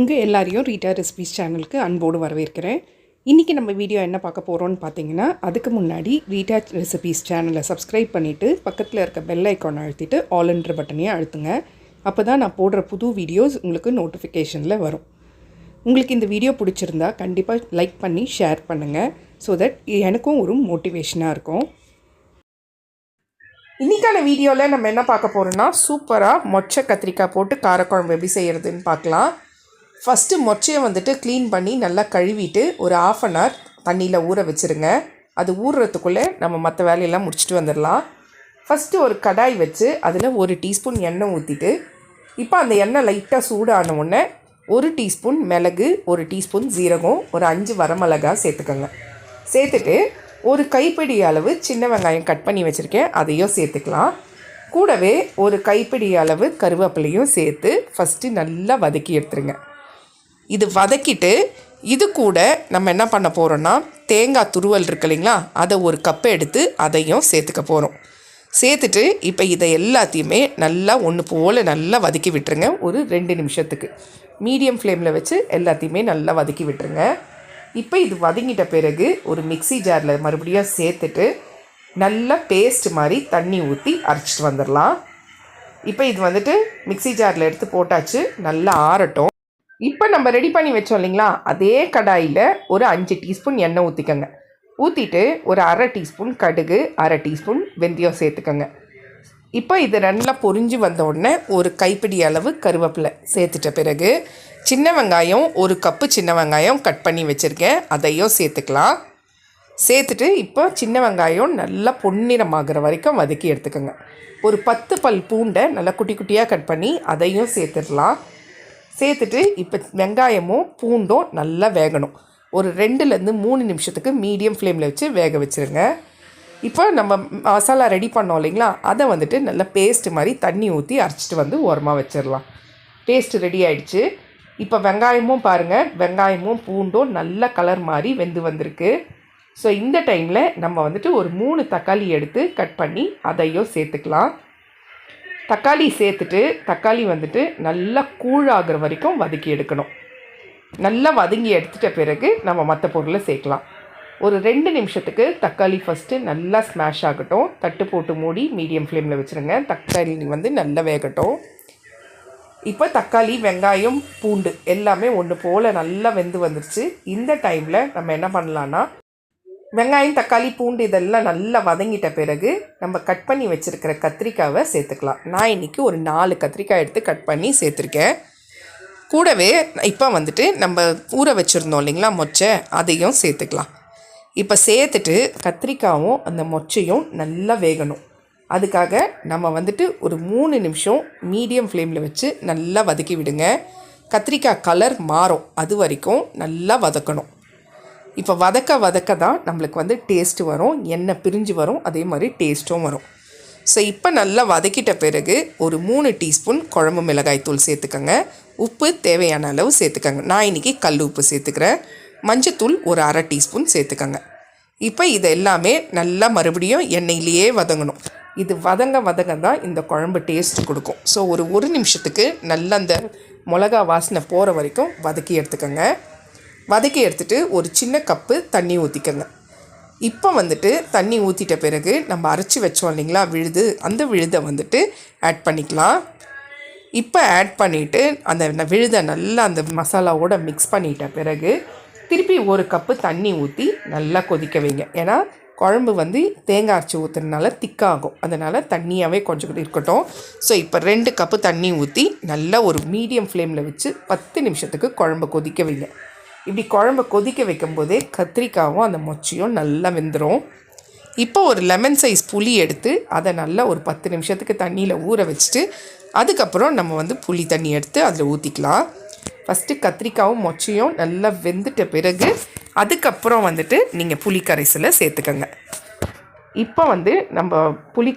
உங்கள் எல்லாரையும் Rita recipes சேனலுக்கு அன்போடு வரவேற்கிறேன். இன்றைக்கி நம்ம வீடியோ என்ன பார்க்க போகிறோம்னு பார்த்தீங்கன்னா அதுக்கு முன்னாடி ரீட்டா ரெசிபிஸ் சேனலை சப்ஸ்கிரைப் பண்ணிவிட்டு பக்கத்தில் இருக்க பெல் ஐக்கான் அழுத்திட்டு ஆல்ன்ற பட்டனையும் அழுத்துங்க. அப்போ தான் நான் போடுற புது வீடியோஸ் உங்களுக்கு நோட்டிஃபிகேஷனில் வரும். உங்களுக்கு இந்த வீடியோ பிடிச்சிருந்தா கண்டிப்பாக லைக் பண்ணி ஷேர் பண்ணுங்கள் ஸோ தட் எனக்கும் ஒரு மோட்டிவேஷனாக இருக்கும். இன்றைக்கான வீடியோவில் நம்ம என்ன பார்க்க போகிறோன்னா சூப்பராக மொச்சை கத்திரிக்காய் போட்டு காரக்குழம்பு எப்படி செய்கிறதுன்னு பார்க்கலாம். ஃபஸ்ட்டு மொச்சையை வந்துட்டு க்ளீன் பண்ணி நல்லா கழுவிட்டு ஒரு ஆஃப் அன் ஹவர் தண்ணியில் ஊற வச்சுருங்க. அது ஊறுறதுக்குள்ளே நம்ம மற்ற வேலையெல்லாம் முடிச்சுட்டு வந்துடலாம். ஃபஸ்ட்டு ஒரு கடாய் வச்சு அதில் ஒரு டீஸ்பூன் எண்ணெய் ஊற்றிட்டு இப்போ அந்த எண்ணெய் லைட்டாக சூடான உடனே ஒரு டீஸ்பூன் மிளகு ஒரு டீஸ்பூன் ஜீரகம் ஒரு அஞ்சு வரமிளகா சேர்த்துக்கோங்க. சேர்த்துட்டு ஒரு கைப்பிடி அளவு சின்ன வெங்காயம் கட் பண்ணி வச்சுருக்கேன். அதையும் சேர்த்துக்கலாம். கூடவே ஒரு கைப்பிடி அளவு கருவேப்பிலையும் சேர்த்து ஃபஸ்ட்டு நல்லா வதக்கி எடுத்துருங்க. இது வதக்கிட்டு இது கூட நம்ம என்ன பண்ண போகிறோன்னா தேங்காய் துருவல் இருக்கு இல்லைங்களா? அதை ஒரு கப்பை எடுத்து அதையும் சேர்த்துக்க போகிறோம் சேர்த்துட்டு இப்போ இதை எல்லாத்தையுமே நல்லா ஒன்று போல் நல்லா வதக்கி விட்டுருங்க. ஒரு ரெண்டு நிமிஷத்துக்கு. மீடியம் ஃப்ளேமில் வச்சு எல்லாத்தையுமே நல்லா வதக்கி விட்டுருங்க. இப்போ இது வதங்கிட்ட பிறகு ஒரு மிக்ஸி ஜாரில் மறுபடியும் சேர்த்துட்டு நல்லா பேஸ்ட் மாதிரி தண்ணி ஊற்றி அரைச்சிட்டு வந்துடலாம் இப்போ இது வந்துட்டு மிக்ஸி ஜாரில் எடுத்து போட்டாச்சு. நல்லா ஆறட்டும். இப்போ நம்ம ரெடி பண்ணி வச்சோம் இல்லைங்களா? அதே கடாயில் ஒரு அஞ்சு டீஸ்பூன் எண்ணெய் ஊற்றிக்கோங்க ஊற்றிட்டு ஒரு அரை டீஸ்பூன் கடுகு அரை டீஸ்பூன் வெந்தயம் சேர்த்துக்கோங்க. இப்போ இது நல்லா பொரிஞ்சு வந்த உடனே ஒரு கைப்பிடி அளவு கருவேப்பிலை சேர்த்துட்ட பிறகு சின்ன வெங்காயம் ஒரு கப்பு சின்ன வெங்காயம் கட் பண்ணி வச்சுருக்கேன். அதையும் சேர்த்துக்கலாம். சேர்த்துட்டு இப்போ சின்ன வெங்காயம் நல்லா பொன்னிறமாகிற வரைக்கும் வதக்கி எடுத்துக்கோங்க. ஒரு பத்து பல் பூண்டை நல்லா குட்டி குட்டியாக கட் பண்ணி அதையும் சேர்த்துடலாம். சேர்த்துட்டு இப்போ வெங்காயமும் பூண்டும் நல்லா வேகணும். ஒரு ரெண்டுலேருந்து மூணு நிமிஷத்துக்கு மீடியம் ஃப்ளேமில் வச்சு வேக வச்சுருங்க. இப்போ நம்ம மசாலா ரெடி பண்ணோம் இல்லைங்களா? அதை வந்துட்டு நல்லா பேஸ்ட் மாதிரி தண்ணி ஊற்றி அரைச்சிட்டு வந்து ஓரமாக வச்சிடலாம். பேஸ்ட் ரெடி ஆயிடுச்சு. இப்போ வெங்காயமும் பாருங்கள் வெங்காயமும் பூண்டும் நல்ல கலர் மாதிரி வெந்து வந்திருக்கு. ஸோ இந்த டைமில் நம்ம வந்துட்டு ஒரு மூணு தக்காளி எடுத்து கட் பண்ணி அதையும் சேர்த்துக்கலாம். தக்காளி சேர்த்துட்டு தக்காளி வந்துட்டு நல்லா கூழாகிற வரைக்கும் வதக்கி எடுக்கணும். நல்லா வதங்கி எடுத்துட்ட பிறகு நம்ம மற்ற பொருளை சேர்க்கலாம். ஒரு ரெண்டு நிமிஷத்துக்கு தக்காளி ஃபஸ்ட்டு நல்லா ஸ்மாஷ் ஆகட்டும். தட்டு போட்டு மூடி மீடியம் ஃப்ளேமில் வச்சுருங்க. தக்காளி வந்து நல்லா வேகட்டும். இப்போ தக்காளி வெங்காயம் பூண்டு எல்லாமே ஒன்று போல் நல்லா வெந்து வந்துருச்சு. இந்த டைமில் நம்ம என்ன பண்ணலான்னா வெங்காயம் தக்காளி பூண்டு இதெல்லாம் நல்லா வதங்கிட்ட பிறகு நம்ம கட் பண்ணி வச்சுருக்கிற கத்திரிக்காவை சேர்த்துக்கலாம். நான் இன்றைக்கி ஒரு நாலு கத்திரிக்காய் எடுத்து கட் பண்ணி சேர்த்துருக்கேன். கூடவே இப்போ வந்துட்டு நம்ம ஊற வச்சுருந்தோம் இல்லைங்களா மொச்சை அதையும் சேர்த்துக்கலாம். இப்போ சேர்த்துட்டு கத்திரிக்காவும் அந்த மொச்சையும் நல்லா வேகணும். அதுக்காக நம்ம வந்துட்டு ஒரு மூணு நிமிஷம் மீடியம் ஃப்ளேமில் வச்சு நல்லா வதக்கி விடுங்க. கத்திரிக்காய் கலர் மாறும். அது வரைக்கும் நல்லா வதக்கணும். இப்போ வதக்க வதக்க தான் நம்மளுக்கு வந்து டேஸ்ட்டு வரும் எண்ணெய் பிரிஞ்சு வரும் அதே மாதிரி டேஸ்ட்டும் வரும். ஸோ இப்போ நல்லா வதக்கிட்ட பிறகு ஒரு மூணு டீஸ்பூன் குழம்பு மிளகாய் தூள் சேர்த்துக்கோங்க. உப்பு தேவையான அளவு சேர்த்துக்கோங்க. நான் இன்றைக்கி கல் உப்பு சேர்த்துக்கிறேன். மஞ்சத்தூள் ஒரு அரை டீஸ்பூன் சேர்த்துக்கோங்க. இப்போ இது எல்லாமே நல்லா மறுபடியும் எண்ணெயிலேயே வதங்கணும். இது வதங்க வதங்க தான் இந்த குழம்பு டேஸ்ட் கொடுக்கும். ஸோ ஒரு ஒரு நிமிஷத்துக்கு நல்லா அந்த மிளகா வாசனை போகிற வரைக்கும் வதக்கி எடுத்துக்கோங்க. வதக்கி எடுத்துகிட்டு ஒரு சின்ன கப்பு தண்ணி ஊற்றிக்கங்க இப்போ வந்துட்டு தண்ணி ஊற்றிட்ட பிறகு நம்ம அரைச்சி வச்சோம் இல்லைங்களா? விழுது. அந்த விழுதை வந்துட்டு ஆட் பண்ணிக்கலாம். இப்போ ஆட் பண்ணிவிட்டு அந்த விழுதை நல்லா அந்த மசாலாவோட மிக்ஸ் பண்ணிட்ட பிறகு திருப்பி ஒரு கப்பு தண்ணி ஊற்றி நல்லா கொதிக்க வைங்க. ஏன்னா குழம்பு வந்து தேங்காய் அரைச்சி ஊற்றுறதுனால திக்காகும். அதனால் தண்ணியாகவே கொஞ்சம் இருக்கட்டும். ஸோ இப்போ ரெண்டு கப்பு தண்ணி ஊற்றி நல்லா ஒரு மீடியம் ஃப்ளேமில் வச்சு பத்து நிமிஷத்துக்கு குழம்பு கொதிக்க வைங்க. இப்படி குழம்பை கொதிக்க வைக்கும் போதே கத்திரிக்காவும் அந்த மொச்சையும் நல்லா வெந்துடும் இப்போ ஒரு லெமன் சைஸ் புளி எடுத்து அதை நல்லா ஒரு பத்து நிமிஷத்துக்கு தண்ணியில் ஊற வச்சுட்டு அதுக்கப்புறம் நம்ம வந்து புளி தண்ணி எடுத்து அதில் ஊற்றிக்கலாம் ஃபஸ்ட்டு கத்திரிக்காவும் மொச்சையும் நல்லா வெந்துட்ட பிறகு அதுக்கப்புறம் வந்துட்டு நீங்கள் புளி கரைசலை சேர்த்துக்கோங்க. இப்போ வந்து நம்ம புளி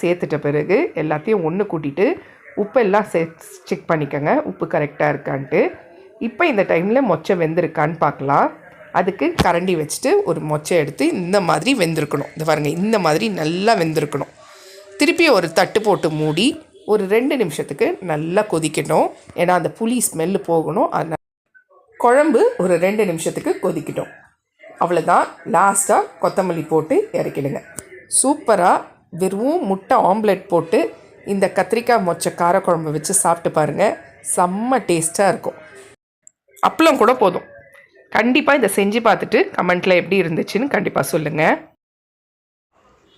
சேர்த்துட்ட பிறகு எல்லாத்தையும் ஒன்று கூட்டிட்டு உப்பெல்லாம் சே செக் பண்ணிக்கோங்க. உப்பு கரெக்டாக இருக்கான்ட்டு. இப்போ இந்த டைமில் மொச்சை வெந்திருக்கான்னு பார்க்கலாம். அதுக்கு கரண்டி வச்சுட்டு ஒரு மொச்சை எடுத்து இந்த மாதிரி வெந்திருக்கணும். இந்த பாருங்கள் இந்த மாதிரி நல்லா வெந்திருக்கணும். திருப்பி ஒரு தட்டு போட்டு மூடி ஒரு ரெண்டு நிமிஷத்துக்கு நல்லா கொதிக்கட்டும். ஏன்னா அந்த புளி ஸ்மெல்லு போகணும். அதனால் குழம்பு ஒரு ரெண்டு நிமிஷத்துக்கு கொதிக்கட்டும். அவ்வளோதான் லாஸ்ட்டாக கொத்தமல்லி போட்டு இறக்கிடுங்க. சூப்பராக வெறும் முட்டை ஆம்லெட் போட்டு இந்த கத்திரிக்காய் மொச்சை காரக்குழம்பு வச்சு சாப்பிட்டு பாருங்கள் செம்ம டேஸ்ட்டாக இருக்கும். அப்பளம் கூட போதும். கண்டிப்பாக இதை செஞ்சு பார்த்துட்டு கமெண்ட்டில் எப்படி இருந்துச்சுன்னு கண்டிப்பாக சொல்லுங்கள்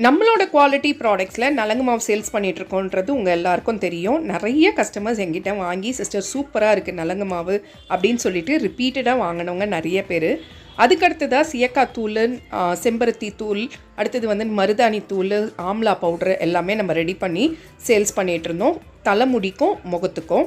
நம்மளோட குவாலிட்டி ப்ராடக்ட்ஸில் நலங்கு மாவு சேல்ஸ் பண்ணிகிட்ருக்கோன்றது உங்கள் எல்லாருக்கும் தெரியும். நிறைய கஸ்டமர்ஸ் எங்கிட்ட வாங்கி சிஸ்டர் சூப்பராக இருக்குது நலங்கு மாவு அப்படின்னு சொல்லிட்டு ரிப்பீட்டடாக வாங்கினவங்க நிறைய பேர். அதுக்கடுத்ததாக சியக்காய் தூள் செம்பருத்தி தூள் அடுத்தது வந்து மருதாணி தூள் ஆம்லா பவுட்ரு எல்லாமே நம்ம ரெடி பண்ணி சேல்ஸ் பண்ணிகிட்ருந்தோம் தலைமுடிக்கும் முகத்துக்கும்.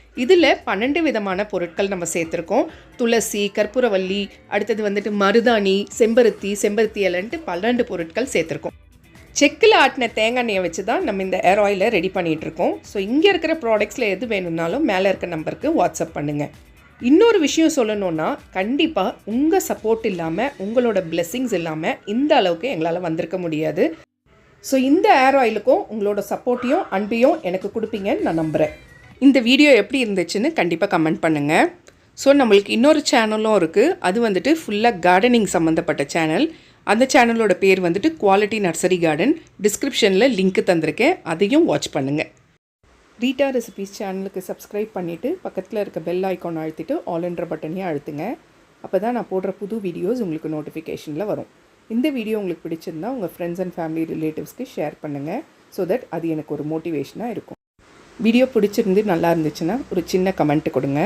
இதில் பன்னெண்டு விதமான பொருட்கள் நம்ம சேர்த்துருக்கோம். துளசி கற்பூரவல்லி அடுத்தது வந்துட்டு மருதாணி செம்பருத்தி செம்பருத்தி இலன்ட்டு பன்னெண்டு பொருட்கள் சேர்த்துருக்கோம். செக்கில் ஆட்டின தேங்காய் எண்ணெயை வச்சு தான் நம்ம இந்த ஏர் ஆயிலை ரெடி பண்ணிகிட்டு இருக்கோம் ஸோ இங்கே இருக்கிற ப்ராடக்ட்ஸில் எது வேணும்னாலும் மேலே இருக்க நம்பருக்கு வாட்ஸ்அப் பண்ணுங்கள் இன்னொரு விஷயம் சொல்லணுன்னா கண்டிப்பாக உங்கள் சப்போர்ட் இல்லாமல் உங்களோட பிளெஸ்ஸிங்ஸ் இல்லாமல் இந்த அளவுக்கு எங்களால் வந்திருக்க முடியாது. ஸோ இந்த ஏர் ஆயிலுக்கும் உங்களோட சப்போர்ட்டையும் அன்பையும் எனக்கு கொடுப்பீங்கன்னு நான் நம்புகிறேன் இந்த வீடியோ எப்படி இருந்துச்சுன்னு கண்டிப்பாக கமெண்ட் பண்ணுங்கள் ஸோ நம்மளுக்கு இன்னொரு சேனலும் இருக்குது அது வந்துட்டு ஃபுல்லாக கார்டனிங் சம்மந்தப்பட்ட சேனல் அந்த சேனலோட பேர் வந்துட்டு குவாலிட்டி நர்சரி கார்டன் டிஸ்கிரிப்ஷனில் லிங்க் தந்திருக்கேன். அதையும் வாட்ச் பண்ணுங்கள் ரீட்டா ரெசிபீஸ் சேனலுக்கு சப்ஸ்கிரைப் பண்ணிவிட்டு பக்கத்தில் இருக்க பெல் ஐக்கான் அழுத்திட்டு ஆல் என்ற பட்டனையும் அழுத்துங்க. அப்போ தான் நான் போடுற புது வீடியோஸ் உங்களுக்கு நோட்டிஃபிகேஷனில் வரும். இந்த வீடியோ உங்களுக்கு பிடிச்சிருந்தா உங்கள் ஃப்ரெண்ட்ஸ் அண்ட் ஃபேமிலி ரிலேட்டிவ்ஸ்க்கு ஷேர் பண்ணுங்கள் ஸோ தட் அது எனக்கு ஒரு மோட்டிவேஷனாக இருக்கும். வீடியோ பிடிச்சிருந்து நல்லா இருந்துச்சுன்னா ஒரு சின்ன கமெண்ட் கொடுங்க.